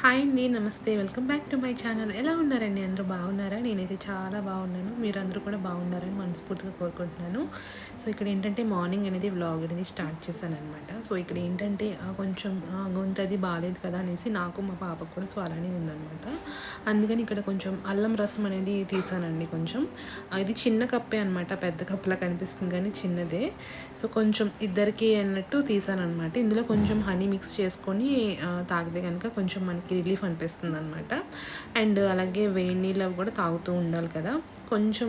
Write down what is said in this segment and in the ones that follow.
Hi అండి నమస్తే. Welcome back to my channel. ఎలా ఉన్నారండి? అందరూ బాగున్నారా? నేనైతే చాలా బాగున్నాను. మీరు అందరూ కూడా బాగున్నారని మనస్ఫూర్తిగా కోరుకుంటున్నాను. సో ఇక్కడ ఏంటంటే మార్నింగ్ అనేది వ్లాగ్ అనేది స్టార్ట్ చేశాను అనమాట సో ఇక్కడ ఏంటంటే కొంచెం గొంతు అది బాగాలేదు కదా అనేసి నాకు మా పాపకు కూడా సో అలానే ఉందనమాట అందుకని ఇక్కడ కొంచెం అల్లం రసం అనేది తీసానండి కొంచెం. ఇది చిన్న కప్పే అనమాట పెద్ద కప్పులా కనిపిస్తుంది కానీ చిన్నదే. సో కొంచెం ఇద్దరికి అన్నట్టు తీసాను అనమాట ఇందులో కొంచెం హనీ మిక్స్ చేసుకొని తాగితే కనుక కొంచెం కొంచెం మనకి రిలీఫ్ అనిపిస్తుంది అనమాట అండ్ అలాగే వేడి నీళ్ళు అవి కూడా తాగుతూ ఉండాలి కదా. కొంచెం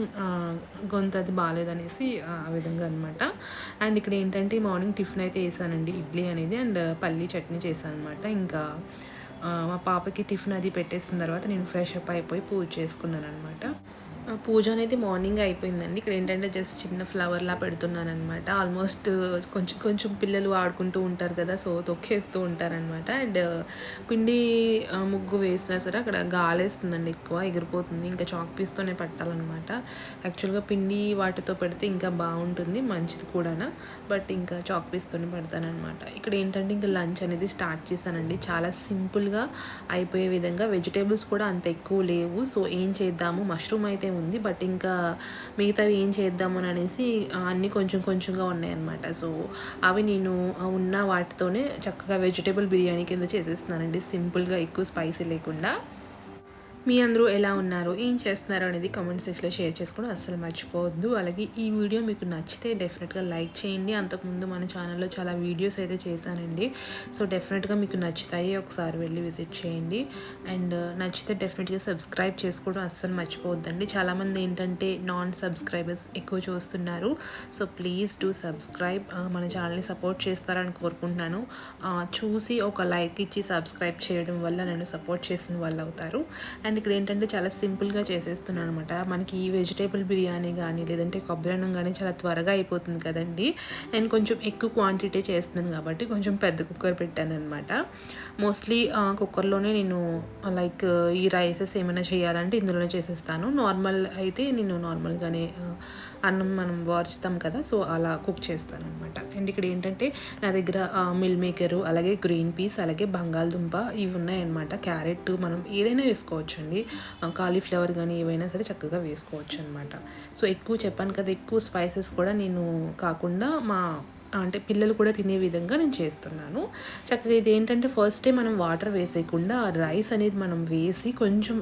గొంత గొంతు అది బాగాలేదనేసి ఆ విధంగా అనమాట అండ్ ఇక్కడ ఏంటంటే మార్నింగ్ టిఫిన్ అయితే వేసానండి ఇడ్లీ అనేది అండ్ పల్లీ చట్నీ చేశాను అనమాట ఇంకా మా పాపకి టిఫిన్ అది పెట్టేసిన తర్వాత నేను ఫ్రెష్ అప్ అయిపోయి పూజ చేసుకున్నాను అనమాట పూజ అనేది మార్నింగ్ అయిపోయిందండి. ఇక్కడ ఏంటంటే జస్ట్ చిన్న ఫ్లవర్లా పెడుతున్నాను అనమాట ఆల్మోస్ట్ కొంచెం కొంచెం పిల్లలు ఆడుకుంటూ ఉంటారు కదా సో తొక్కేస్తూ ఉంటారనమాట. అండ్ పిండి ముగ్గు వేసినా సరే అక్కడ గాలేస్తుందండి ఎక్కువ ఎగిరిపోతుంది. ఇంకా చాక్ పీస్తోనే పెట్టాలన్నమాట. యాక్చువల్గా పిండి వాటితో పెడితే ఇంకా బాగుంటుంది మంచిది కూడా బట్ ఇంకా చాక్ పీస్తోనే పెడతానమాట ఇక్కడ ఏంటంటే ఇంకా లంచ్ అనేది స్టార్ట్ చేశానండి. చాలా సింపుల్గా అయిపోయే విధంగా. వెజిటేబుల్స్ కూడా అంత ఎక్కువ లేవు. సో ఏం చేద్దాము? మష్రూమ్ అయితే ఉంది బట్ ఇంకా మిగతావి ఏం చేద్దామని అనేసి అన్నీ కొంచెం కొంచెంగా ఉన్నాయన్నమాట. సో అవి నేను ఉన్న వాటితోనే చక్కగా వెజిటేబుల్ బిర్యానీ కింద చేసేస్తున్నానండి. సింపుల్గా ఎక్కువ స్పైసీ లేకుండా. మీ అందరూ ఎలా ఉన్నారు? ఏం చేస్తున్నారు? అనేది కామెంట్ సెక్షన్లో షేర్ చేసుకోవడం అస్సలు మర్చిపోవద్దు. అలాగే ఈ వీడియో మీకు నచ్చితే డెఫినెట్గా లైక్ చేయండి. అంతకుముందు మన ఛానల్లో చాలా వీడియోస్ అయితే చేశానండి. సో డెఫినెట్గా మీకు నచ్చుతాయి. ఒకసారి వెళ్ళి విజిట్ చేయండి. అండ్ uh, నచ్చితే డెఫినెట్గా సబ్స్క్రైబ్ చేసుకోవడం అస్సలు మర్చిపోవద్దండి. చాలామంది ఏంటంటే నాన్ సబ్స్క్రైబర్స్ ఎక్కువ చూస్తున్నారు. సో ప్లీజ్ టు సబ్స్క్రైబ్ మన ఛానల్ని సపోర్ట్ చేస్తారని కోరుకుంటున్నాను. చూసి ఒక లైక్ ఇచ్చి సబ్స్క్రైబ్ చేయడం వల్ల నన్ను సపోర్ట్ చేసిన వాళ్ళు అవుతారు. అండ్ ఇక్కడ ఏంటంటే చాలా సింపుల్గా చేసేస్తున్నాను అనమాట మనకి ఈ వెజిటేబుల్ బిర్యానీ కానీ లేదంటే కొబ్బరి అన్నం కానీ చాలా త్వరగా అయిపోతుంది కదండి. నేను కొంచెం ఎక్కువ క్వాంటిటీ చేస్తున్నాను కాబట్టి కొంచెం పెద్ద కుక్కర్ పెట్టాను అనమాట మోస్ట్లీ కుక్కర్లోనే నేను లైక్ ఈ రైసెస్ ఏమైనా చేయాలంటే ఇందులోనే చేసేస్తాను. నార్మల్ అయితే నేను నార్మల్గానే అన్నం మనం వార్చుతాం కదా సో అలా కుక్ చేస్తాను అనమాట అండ్ ఇక్కడ ఏంటంటే నా దగ్గర మిల్ మేకరు అలాగే గ్రీన్ పీస్ అలాగే బంగాళదుంప ఇవి ఉన్నాయన్నమాట. క్యారెట్ మనం ఏదైనా వేసుకోవచ్చండి. కాలీఫ్లవర్ కానీ ఏవైనా సరే చక్కగా వేసుకోవచ్చు అనమాట సో ఎక్కువ చెప్పాను కదా ఎక్కువ స్పైసెస్ కూడా నేను కాకుండా మా అంటే పిల్లలు కూడా తినే విధంగా నేను చేస్తున్నాను. చక్కగా ఇది ఏంటంటే ఫస్ట్ డే మనం వాటర్ వేసేయకుండా రైస్ అనేది మనం వేసి కొంచెం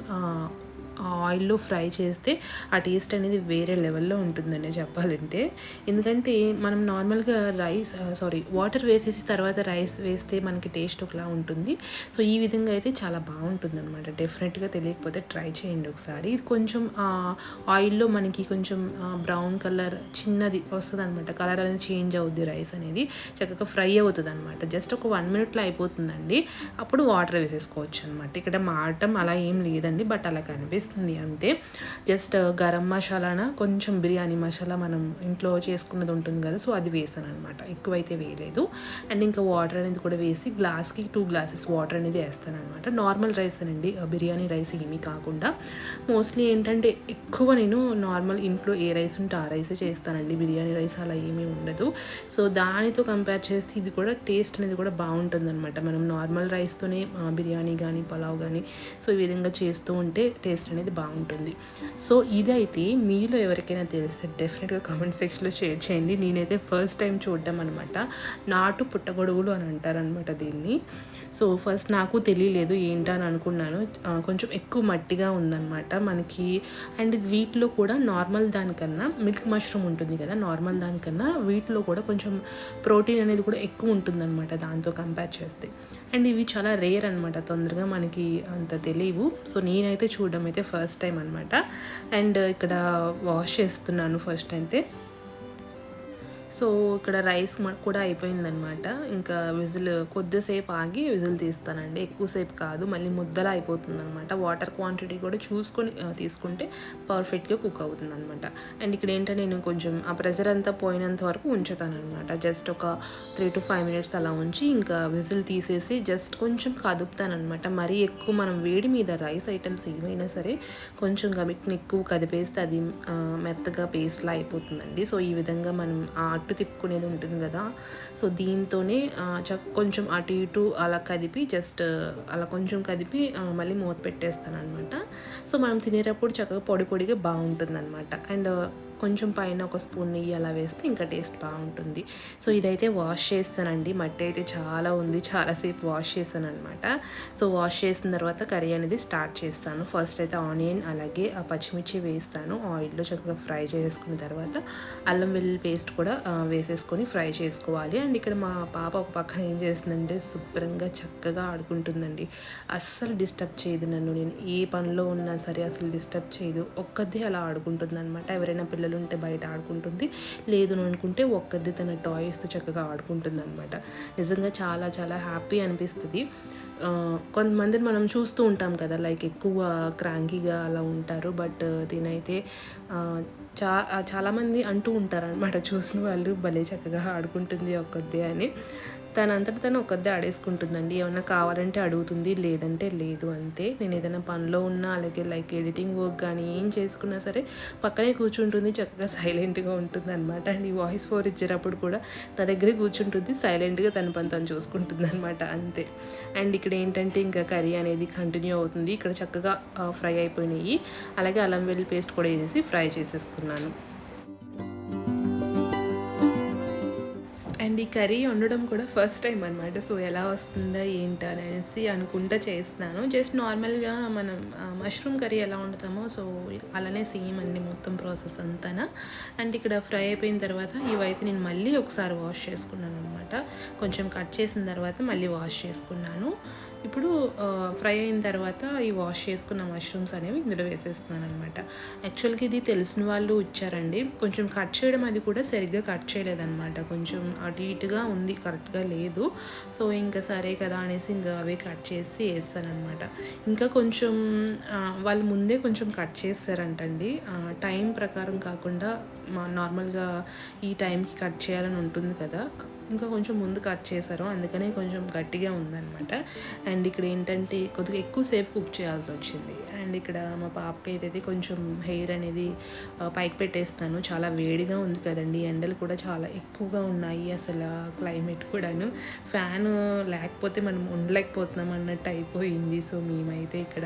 ఆయిల్లో ఫ్రై చేస్తే ఆ టేస్ట్ అనేది వేరే లెవెల్లో ఉంటుందనే చెప్పాలంటే. ఎందుకంటే మనం నార్మల్గా రైస్ సారీ వాటర్ వేసేసి తర్వాత రైస్ వేస్తే మనకి టేస్ట్ ఒకలా ఉంటుంది. సో ఈ విధంగా అయితే చాలా బాగుంటుంది అనమాట డెఫినెట్గా తెలియకపోతే ట్రై చేయండి ఒకసారి. ఇది కొంచెం ఆయిల్లో మనకి కొంచెం బ్రౌన్ కలర్ చిన్నది వస్తుంది అనమాట కలర్ అనేది చేంజ్ అవుద్ది రైస్ అనేది. చక్కగా ఫ్రై అవుతుంది అనమాట జస్ట్ ఒక వన్ మినిట్లో అయిపోతుందండి. అప్పుడు వాటర్ వేసేసుకోవచ్చు అనమాట ఇక్కడ మాడటం అలా ఏం లేదండి. బట్ అలా కనిపిస్తుంది. అంతే జస్ట్ గరం మసాలాన కొంచెం బిర్యానీ మసాలా మనం ఇంట్లో చేసుకున్నది ఉంటుంది కదా సో అది వేసాను అనమాట ఎక్కువైతే వేయలేదు. అండ్ ఇంకా వాటర్ అనేది కూడా వేసి గ్లాస్కి టూ గ్లాసెస్ వాటర్ అనేది వేస్తాను అనమాట నార్మల్ రైస్ అండి uh, బిర్యానీ రైస్ ఏమీ కాకుండా. మోస్ట్లీ ఏంటంటే ఎక్కువ నేను నార్మల్ ఇంట్లో ఏ రైస్ ఉంటే ఆ రైసే చేస్తానండి. బిర్యానీ రైస్ అలా ఏమీ ఉండదు. సో దానితో కంపేర్ చేస్తే ఇది కూడా టేస్ట్ అనేది కూడా బాగుంటుంది అనమాట మనం నార్మల్ రైస్తోనే uh, బిర్యానీ కానీ పలావ్ కానీ సో ఈ విధంగా చేస్తూ ఉంటే టేస్ట్ అనేది బాగుంటుంది. సో ఇదైతే మీలో ఎవరికైనా తెలిస్తే డెఫినెట్గా కామెంట్ సెక్షన్లో షేర్ చేయండి. నేనైతే ఫస్ట్ టైం చూడడం అనమాట నాటు పుట్టగొడుగులు అని అంటారనమాట దీన్ని. సో ఫస్ట్ నాకు తెలియలేదు ఏంటని అని అనుకున్నాను. కొంచెం ఎక్కువ మట్టిగా ఉందన్నమాట మనకి. అండ్ వీటిలో కూడా నార్మల్ దానికన్నా మిల్క్ మష్రూమ్ ఉంటుంది కదా నార్మల్ దానికన్నా వీటిలో కూడా కొంచెం ప్రోటీన్ అనేది కూడా ఎక్కువ ఉంటుందన్నమాట దాంతో కంపేర్ చేస్తే. అండ్ ఇవి చాలా రేర్ అనమాట తొందరగా మనకి అంత తెలియవు. సో నేనైతే చూడడం అయితే ఫస్ట్ టైం అనమాట అండ్ ఇక్కడ వాష్ చేస్తున్నాను ఫస్ట్ అయితే. సో ఇక్కడ రైస్ కూడా అయిపోయిందనమాట ఇంకా విజిల్ కొద్దిసేపు ఆగి విజిల్ తీస్తానండి. ఎక్కువసేపు కాదు మళ్ళీ ముద్దలా అయిపోతుంది అనమాట వాటర్ క్వాంటిటీ కూడా చూసుకొని తీసుకుంటే పర్ఫెక్ట్గా కుక్ అవుతుంది అనమాట అండ్ ఇక్కడ ఏంటంటే నేను కొంచెం ఆ ప్రెషర్ అంతా పోయినంత వరకు ఉంచుతానమాట జస్ట్ ఒక త్రీ టు ఫైవ్ మినిట్స్ అలా ఉంచి ఇంకా విజిల్ తీసేసి జస్ట్ కొంచెం కదుపుతానమాట మరీ ఎక్కువ మనం వేడి మీద రైస్ ఐటమ్స్ ఏమైనా సరే కొంచెం గమిట్ని ఎక్కువ కదిపేస్తే అది మెత్తగా పేస్ట్లా అయిపోతుందండి. సో ఈ విధంగా మనం ఆ అటు తిప్పుకునేది ఉంటుంది కదా. సో దీంతోనే కొంచెం అటు ఇటు అలా కదిపి జస్ట్ అలా కొంచెం కదిపి మళ్ళీ మూత పెట్టేస్తాను అనమాట సో మనం తినేటప్పుడు చక్కగా పొడి పొడిగా బాగుంటుంది అనమాట అండ్ కొంచెం పైన ఒక స్పూన్ నెయ్యి అలా వేస్తే ఇంకా టేస్ట్ బాగుంటుంది. సో ఇదైతే వాష్ చేస్తానండి. మట్టి అయితే చాలా ఉంది. చాలాసేపు వాష్ చేశాను అనమాట సో వాష్ చేసిన తర్వాత కర్రీ అనేది స్టార్ట్ చేస్తాను. ఫస్ట్ అయితే ఆనియన్ అలాగే ఆ పచ్చిమిర్చి వేస్తాను. ఆయిల్లో చక్కగా ఫ్రై చేసుకున్న తర్వాత అల్లం వెల్లుల్లి పేస్ట్ కూడా వేసేసుకొని ఫ్రై చేసుకోవాలి. అండ్ ఇక్కడ మా పాప ఒక పక్కన ఏం చేస్తుందంటే శుభ్రంగా చక్కగా ఆడుకుంటుందండి. అస్సలు డిస్టర్బ్ చేయదు నన్ను. నేను ఏ పనిలో ఉన్నా సరే అసలు డిస్టర్బ్ చేయదు. ఒక్కదే అలా ఆడుకుంటుంది అనమాట ఎవరైనా పిల్లలు ఉంటే బయట ఆడుకుంటుంది. లేదు అని అనుకుంటే ఒక్కరిది తన టాయ్స్తో చక్కగా ఆడుకుంటుంది అనమాట నిజంగా చాలా చాలా హ్యాపీ అనిపిస్తుంది. కొంతమందిని మనం చూస్తూ ఉంటాం కదా లైక్ ఎక్కువ క్రాంకీగా అలా ఉంటారు. బట్ దీనైతే చా చాలామంది అంటూ ఉంటారు అనమాట చూసిన వాళ్ళు భలే చక్కగా ఆడుకుంటుంది ఒక్కదే అని. తన అంతటి తను ఒకదే ఆడేసుకుంటుందండి. ఏమన్నా కావాలంటే అడుగుతుంది లేదంటే లేదు అంతే. నేను ఏదైనా పనిలో ఉన్నా అలాగే లైక్ ఎడిటింగ్ వర్క్ కానీ ఏం చేసుకున్నా సరే పక్కనే కూర్చుంటుంది చక్కగా సైలెంట్గా ఉంటుంది అనమాట అండ్ ఈ వాయిస్ ఫోర్ ఇచ్చేటప్పుడు కూడా నా దగ్గరే కూర్చుంటుంది సైలెంట్గా తన పని తను చూసుకుంటుంది అనమాట అంతే. అండ్ ఇక్కడ ఏంటంటే ఇంకా కర్రీ అనేది కంటిన్యూ అవుతుంది. ఇక్కడ చక్కగా ఫ్రై అయిపోయినాయి. అలాగే అల్లం వెల్లుల్లి పేస్ట్ కూడా వేసేసి ఫ్రై చేసేస్తున్నాను. అండ్ ఈ కర్రీ వండడం కూడా ఫస్ట్ టైం అనమాట సో ఎలా వస్తుందా ఏంటా అనేసి అనుకుంటా చేస్తున్నాను. జస్ట్ నార్మల్గా మనం మష్రూమ్ కర్రీ ఎలా వండుతామో సో అలానే సేమ్ అండి మొత్తం ప్రాసెస్ అంతానా. అండ్ ఇక్కడ ఫ్రై అయిపోయిన తర్వాత ఇవైతే నేను మళ్ళీ ఒకసారి వాష్ చేసుకున్నాను అనమాట కొంచెం కట్ చేసిన తర్వాత మళ్ళీ వాష్ చేసుకున్నాను. ఇప్పుడు ఫ్రై అయిన తర్వాత ఈ వాష్ చేసుకున్న మష్రూమ్స్ అనేవి ఇందులో వేసేస్తున్నాను అనమాట యాక్చువల్గా ఇది తెలిసిన వాళ్ళు ఇచ్చారండి. కొంచెం కట్ చేయడం అది కూడా సరిగ్గా కట్ చేయలేదన్నమాట. కొంచెం అటు ఇటుగా ఉంది కరెక్ట్గా లేదు. సో ఇంకా సరే కదా అనేసి ఇంకా అవే కట్ చేసి వేస్తానమాట ఇంకా కొంచెం వాళ్ళు ముందే కొంచెం కట్ చేస్తారంటండి. టైం ప్రకారం కాకుండా మా నార్మల్గా ఈ టైంకి కట్ చేయాలని ఉంటుంది కదా. ఇంకా కొంచెం ముందు కట్ చేశారు. అందుకనే కొంచెం గట్టిగా ఉందన్నమాట. అండ్ ఇక్కడ ఏంటంటే కొద్దిగా ఎక్కువసేపు కుక్ చేయాల్సి వచ్చింది. అండ్ ఇక్కడ మా పాపకి అయితే కొంచెం హెయిర్ అనేది పైకి పెట్టేస్తాను. చాలా వేడిగా ఉంది కదండి. ఎండలు కూడా చాలా ఎక్కువగా ఉన్నాయి అసలు క్లైమేట్ కూడాను. ఫ్యాన్ లేకపోతే మనం ఉండలేకపోతున్నాం అన్నట్టు అయిపోయింది. సో మేమైతే ఇక్కడ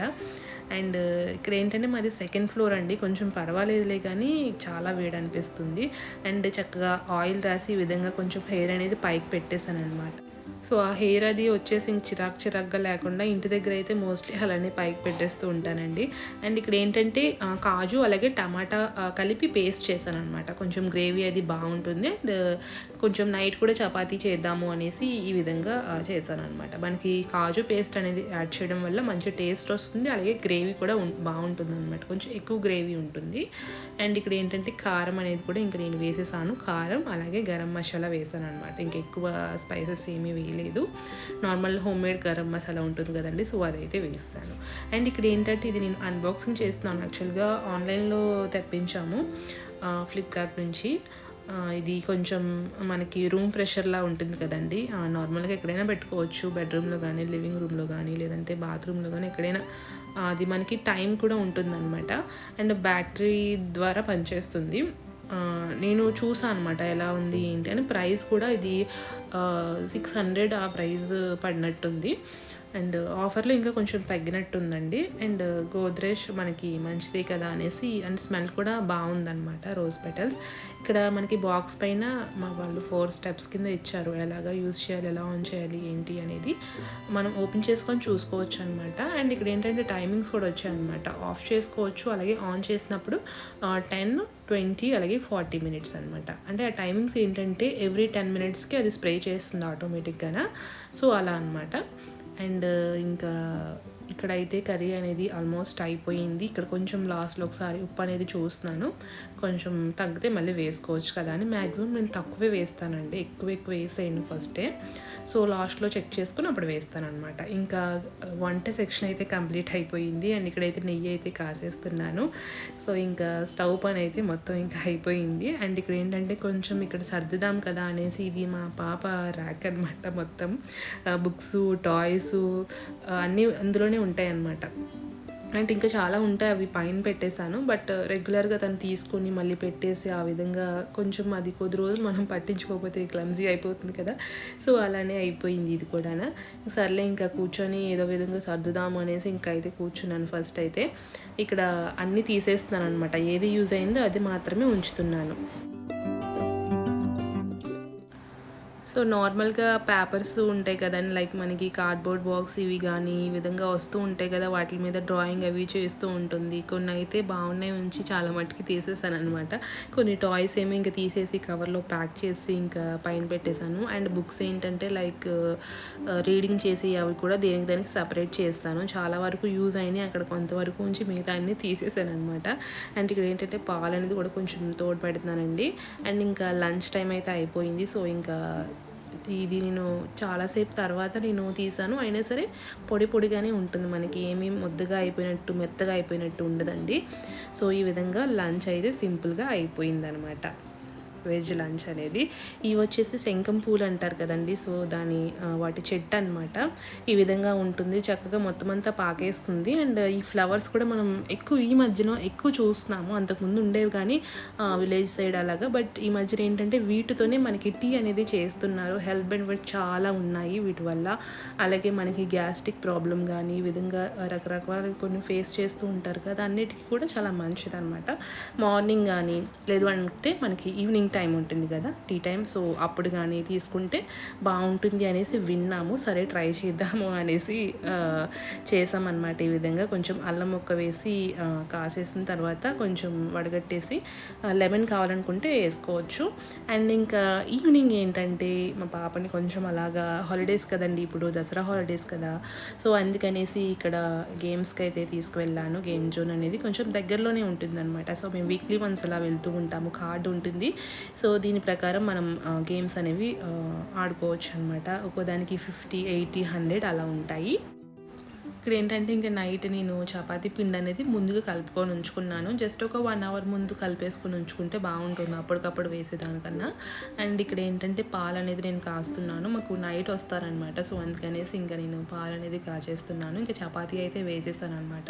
అండ్ ఇక్కడ ఏంటంటే మాది సెకండ్ ఫ్లోర్ అండి. కొంచెం పర్వాలేదులే కానీ చాలా వేడి అనిపిస్తుంది అండ్ చక్కగా ఆయిల్ రాసి ఈ విధంగా కొంచెం హెయిర్ అనేది పైకి పెట్టేశాను అనమాట సో ఆ హెయిర్ అది వచ్చేసి ఇంక చిరాక్ చిరాక్గా లేకుండా ఇంటి దగ్గర అయితే మోస్ట్లీ అలానే పైకి పెట్టేస్తూ ఉంటానండి. అండ్ ఇక్కడ ఏంటంటే కాజు అలాగే టమాటా కలిపి పేస్ట్ చేశాను అనమాట కొంచెం గ్రేవీ అది బాగుంటుంది. అండ్ కొంచెం నైట్ కూడా చపాతీ చేద్దాము అనేసి ఈ విధంగా చేశాను అనమాట మనకి కాజు పేస్ట్ అనేది యాడ్ చేయడం వల్ల మంచి టేస్ట్ వస్తుంది. అలాగే గ్రేవీ కూడా బాగుంటుంది అనమాట కొంచెం ఎక్కువ గ్రేవీ ఉంటుంది. అండ్ ఇక్కడ ఏంటంటే కారం అనేది కూడా ఇంకా నేను వేసేసాను. కారం అలాగే గరం మసాలా వేసాను అనమాట ఇంకా ఎక్కువ స్పైసెస్ ఏమీ వేయలేదు. Normal home made garam masala ఉంటుంది కదండి సో అదైతే వేస్తాను. అండ్ ఇక్కడ ఏంటంటే ఇది నేను అన్బాక్సింగ్ చేస్తున్నాను. యాక్చువల్గా ఆన్లైన్లో తెప్పించాము ఫ్లిప్కార్ట్ నుంచి. ఇది కొంచెం మనకి రూమ్ ఫ్రెషర్లా ఉంటుంది కదండి. నార్మల్గా ఎక్కడైనా పెట్టుకోవచ్చు. బెడ్రూమ్లో కానీ లివింగ్ రూమ్లో కానీ లేదంటే బాత్రూంలో కానీ ఎక్కడైనా అది మనకి టైం కూడా ఉంటుందన్నమాట. అండ్ బ్యాటరీ ద్వారా పనిచేస్తుంది. నేను చూసాను అనమాట ఎలా ఉంది ఏంటి అని. ప్రైస్ కూడా ఇది సిక్స్ హండ్రెడ్ ఆ ప్రైస్ పడినట్టుంది. అండ్ ఆఫర్లో ఇంకా కొంచెం తగ్గినట్టుందండి. అండ్ గోద్రేజ్ మనకి మంచిదే కదా అనేసి అండ్ స్మెల్ కూడా బాగుందనమాట రోజ్ పెటల్స్. ఇక్కడ మనకి బాక్స్ పైన మా వాళ్ళు ఫోర్ స్టెప్స్ కింద ఇచ్చారు. ఎలాగా యూస్ చేయాలి ఎలా ఆన్ చేయాలి ఏంటి అనేది మనం ఓపెన్ చేసుకొని చూసుకోవచ్చు అనమాట అండ్ ఇక్కడ ఏంటంటే టైమింగ్స్ కూడా వచ్చాయన్నమాట. ఆఫ్ చేసుకోవచ్చు అలాగే ఆన్ చేసినప్పుడు టెన్ ట్వంటీ అలాగే ఫార్టీ మినిట్స్ అనమాట అంటే ఆ టైమింగ్స్ ఏంటంటే ఎవ్రీ టెన్ మినిట్స్కి అది స్ప్రే చేస్తుంది ఆటోమేటిక్గా సో అలా అనమాట అండ్ ఇంకా ఇక్కడైతే కర్రీ అనేది ఆల్మోస్ట్ అయిపోయింది. ఇక్కడ కొంచెం లాస్ట్లో ఒకసారి ఉప్పు అనేది చూస్తున్నాను. కొంచెం తగ్గితే మళ్ళీ వేసుకోవచ్చు కదా అని. మ్యాక్సిమం నేను తక్కువే వేస్తానండి. ఎక్కువ ఎక్కువ వేసేయండి ఫస్టే. సో లాస్ట్లో చెక్ చేసుకుని అప్పుడు వేస్తాను అనమాట ఇంకా వంట సెక్షన్ అయితే కంప్లీట్ అయిపోయింది. అండ్ ఇక్కడైతే నెయ్యి అయితే కాసేస్తున్నాను. సో ఇంకా స్టవ్ పని అయితే మొత్తం ఇంకా అయిపోయింది. అండ్ ఇక్కడ ఏంటంటే కొంచెం ఇక్కడ సర్దుదాం కదా అనేసి ఇది మా పాప ర్యాక్ అనమాట మొత్తం. బుక్స్ టాయ్స్ అన్నీ అందులోనే ఉంటాయి అన్నమాట అండ్ ఇంకా చాలా ఉంటాయి అవి పైన పెట్టేశాను బట్ uh, రెగ్యులర్గా తను తీసుకొని మళ్ళీ పెట్టేసి ఆ విధంగా కొంచెం అది కొద్ది రోజులు మనం పట్టించుకోకపోతే క్లమ్జీ అయిపోతుంది కదా. సో అలానే అయిపోయింది ఇది కూడా సర్లే ఇంకా కూర్చొని ఏదో విధంగా సర్దుదాము అనేసి ఇంకా అయితే కూర్చున్నాను ఫస్ట్ అయితే. ఇక్కడ అన్నీ తీసేస్తున్నాను అనమాట ఏది యూజ్ అయిందో అది మాత్రమే ఉంచుతున్నాను. సో నార్మల్గా పేపర్స్ ఉంటాయి కదండి. లైక్ మనకి కార్డ్బోర్డ్ బాక్స్ ఇవి కానీ ఈ విధంగా వస్తూ ఉంటాయి కదా. వాటి మీద డ్రాయింగ్ అవి చేస్తూ ఉంటుంది. కొన్ని అయితే బాగున్నాయి ఉంచి చాలా మట్టుకి తీసేసాను అనమాట కొన్ని టాయ్స్ ఏమో ఇంకా తీసేసి కవర్లో ప్యాక్ చేసి ఇంకా పైన పెట్టేశాను. అండ్ బుక్స్ ఏంటంటే లైక్ రీడింగ్ చేసి అవి కూడా దేనికి దానికి సపరేట్ చేస్తాను. చాలా వరకు యూజ్ అయినాయి. అక్కడ కొంతవరకు ఉంచి మిగతా అన్ని తీసేసాను అనమాట అండ్ ఇక్కడ ఏంటంటే పాలు అనేది కూడా కొంచెం తోడు పెడుతున్నానండి అండ్ ఇంకా లంచ్ టైం అయితే అయిపోయింది. సో ఇంకా ఇది నేను చాలాసేపు తర్వాత నేను తీసాను. అయినా సరే పొడి పొడిగానే ఉంటుంది మనకి. ఏమీ ముద్దగా అయిపోయినట్టు మెత్తగా అయిపోయినట్టు ఉండదండి. సో ఈ విధంగా లంచ్ అయితే సింపుల్గా అయిపోయిందనమాట. వెజ్ లంచ్ అనేది. ఇవి వచ్చేసి శంఖం పూలు అంటారు కదండి. సో దాని వాటి చెట్టు అనమాట ఈ విధంగా ఉంటుంది. చక్కగా మొత్తం అంతా పాకేస్తుంది. అండ్ ఈ ఫ్లవర్స్ కూడా మనం ఎక్కువ ఈ మధ్యన ఎక్కువ చూస్తున్నాము. అంతకుముందు ఉండేవి కానీ విలేజ్ సైడ్ అలాగా. బట్ ఈ మధ్యన ఏంటంటే వీటితోనే మనకి టీ అనేది చేస్తున్నారు. హెల్త్ బెనిఫిట్ చాలా ఉన్నాయి వీటి వల్ల. అలాగే మనకి గ్యాస్ట్రిక్ ప్రాబ్లం కానీ ఈ విధంగా రకరకాల కొన్ని ఫేస్ చేస్తూ ఉంటారు కదా. అన్నిటికీ కూడా చాలా మంచిది అనమాట మార్నింగ్ కానీ లేదు అంటే మనకి ఈవినింగ్ టైం టైం ఉంటుంది కదా టీ టైం సో అప్పుడు కానీ తీసుకుంటే బాగుంటుంది అనేసి విన్నాము. సరే ట్రై చేద్దాము అనేసి చేసామన్నమాట ఈ విధంగా. కొంచెం అల్లం ముక్క వేసి కాసేసిన తర్వాత కొంచెం వడగట్టేసి లెమన్ కావాలనుకుంటే వేసుకోవచ్చు. అండ్ ఇంకా ఈవినింగ్ ఏంటంటే మా పాపని కొంచెం అలాగా హాలిడేస్ కదండి. ఇప్పుడు దసరా హాలిడేస్ కదా. సో అందుకనేసి ఇక్కడ గేమ్స్కి అయితే తీసుకువెళ్ళాను. గేమ్ జోన్ అనేది కొంచెం దగ్గరలోనే ఉంటుంది అనమాట సో మేము వీక్లీ వన్స్ అలా వెళ్తూ ఉంటాము. కార్డు ఉంటుంది. సో దీని ప్రకారం మనం గేమ్స్ అనేవి ఆడుకోవచ్చు అనమాట ఒక్కోదానికి ఫిఫ్టీ ఎయిటీ హండ్రెడ్ అలా ఉంటాయి. ఇక్కడ ఏంటంటే ఇంకా నైట్ నేను చపాతీ పిండి అనేది ముందుగా కలుపుకొని ఉంచుకున్నాను. జస్ట్ ఒక వన్ అవర్ ముందు కలిపేసుకొని ఉంచుకుంటే బాగుంటుంది అప్పటికప్పుడు వేసేదానికన్నా. అండ్ ఇక్కడ ఏంటంటే పాలు అనేది నేను కాస్తున్నాను. మాకు నైట్ వస్తారనమాట. సో అందుకనేసి ఇంకా నేను పాలు అనేది కాచేస్తున్నాను ఇంకా చపాతీ అయితే వేసేస్తాను అనమాట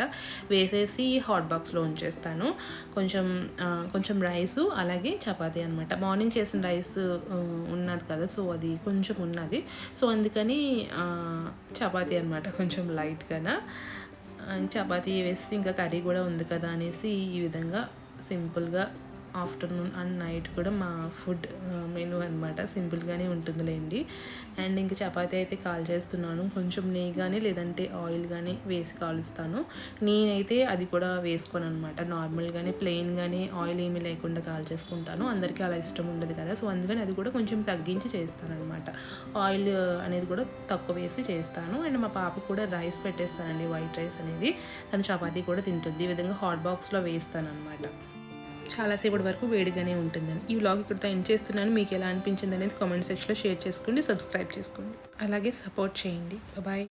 వేసేసి హాట్ బాక్స్లో ఉంచేస్తాను. కొంచెం కొంచెం రైసు అలాగే చపాతీ అనమాట. మార్నింగ్ చేసిన రైస్ ఉన్నది కదా సో అది కొంచెం ఉన్నది. సో అందుకని చపాతీ అనమాట కొంచెం లైట్గా లైట్గానా చపాతీ వేసి ఇంకా కర్రీ కూడా ఉంది కదా అనేసి ఈ విధంగా సింపుల్గా ఆఫ్టర్నూన్ అండ్ నైట్ కూడా మా ఫుడ్ మెనూ అనమాట సింపుల్గానే ఉంటుందిలేండి. అండ్ ఇంక చపాతి అయితే కాల్ చేస్తున్నాను. కొంచెం నెయ్యి కానీ లేదంటే ఆయిల్ కానీ వేసి కాలుస్తాను. నేనైతే అది కూడా వేసుకోను అనమాట నార్మల్గానే ప్లెయిన్గానే ఆయిల్ ఏమీ లేకుండా కాల్ చేసుకుంటాను. అందరికీ అలా ఇష్టం ఉండదు కదా. సో అందుకని అది కూడా కొంచెం తగ్గించి చేస్తాను అనమాట ఆయిల్ అనేది కూడా తక్కువ వేసి చేస్తాను. అండ్ మా పాప కూడా రైస్ పెట్టేస్తానండి వైట్ రైస్ అనేది. తను చపాతీ కూడా తింటుంది. ఈ విధంగా హాట్ బాక్స్లో వేస్తాను అనమాట చాలాసేపటి వరకు వేడిగానే ఉంటుందని. ఈ వ్లాగ్ ఇక్కడితో ఎండ్ చేస్తున్నాను. మీకు ఎలా అనిపించింది అనేది కామెంట్ సెక్షన్లో షేర్ చేసుకోండి సబ్స్క్రైబ్ చేసుకోండి. అలాగే సపోర్ట్ చేయండి. బాయ్